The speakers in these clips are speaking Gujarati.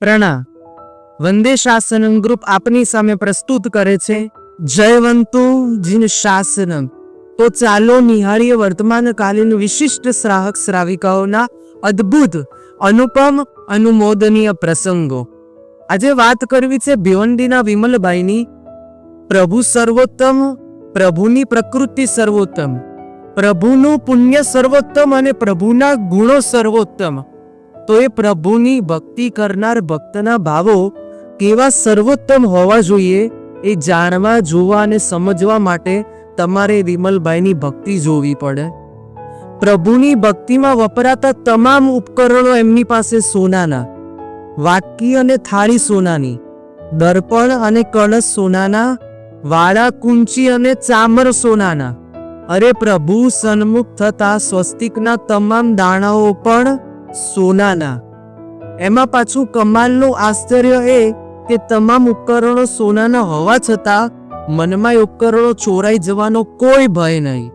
પ્રણા, વંદે શાસનમ ગ્રુપ આપની સામે પ્રસ્તુત કરે છે જયવંતુ જીન શાસનમ. તો ચાલો નિહાળીએ વર્તમાનકાલીન વિશિષ્ટ શ્રાહક શ્રાવિકાઓના અદ્ભુત, અનુપમ, અનુમોદનીય પ્રસંગો. આજે વાત કરવી છે ભિવંડીના વિમલબાઈની, પ્રભુ સર્વોત્તમ, પ્રભુની પ્રકૃતિ સર્વોત્તમ, પ્રભુનું પુણ્ય સર્વોત્તમ અને પ્રભુના ગુણો સર્વોત્તમ. તો એ પ્રભુની ભક્તિ કરનાર ભક્તના ભાવો કેવા સર્વોત્તમ હોવા જોઈએ એ જાણવા, જોવા અને સમજવા માટે તમારે વિમલભાઈની ભક્તિ જોવી પડે. પ્રભુની ભક્તિમાં વપરાતા તમામ ઉપકરણો એમની પાસે સોનાના, વાટકી અને થાળી સોનાની, દર્પણ અને કળશ સોનાના, વાળા કુંચી અને ચામર સોનાના. અરે પ્રભુ, સન્મુખ થતા સ્વસ્તિકના તમામ દાણાઓ પણ સોનાના. એમાં પાછું કમાલનું આશ્ચર્ય એ કે તમામ ઉપકરણો સોનાના હોવા છતાં મનમાં ઉપકરણો ચોરાઈ જવાનો કોઈ ભય નહીં.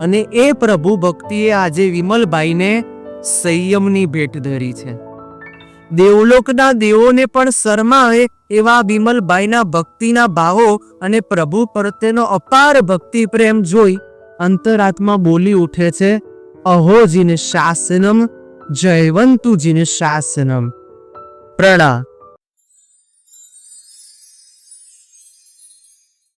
અને એ પ્રભુ ભક્તિએ આજે વિમલભાઈને સંયમની ભેટ ધરી છે. દેવલોકના દેવોને પણ શરમાવે એવા વિમલભાઈના ભક્તિના ભાવો અને પ્રભુ પ્રત્યેનો અપાર ભક્તિ પ્રેમ જોઈ અંતરાત્મા બોલી ઉઠે છે અહોજીને શાસનમ જયવંતુજીને શાસનમ. પ્રણા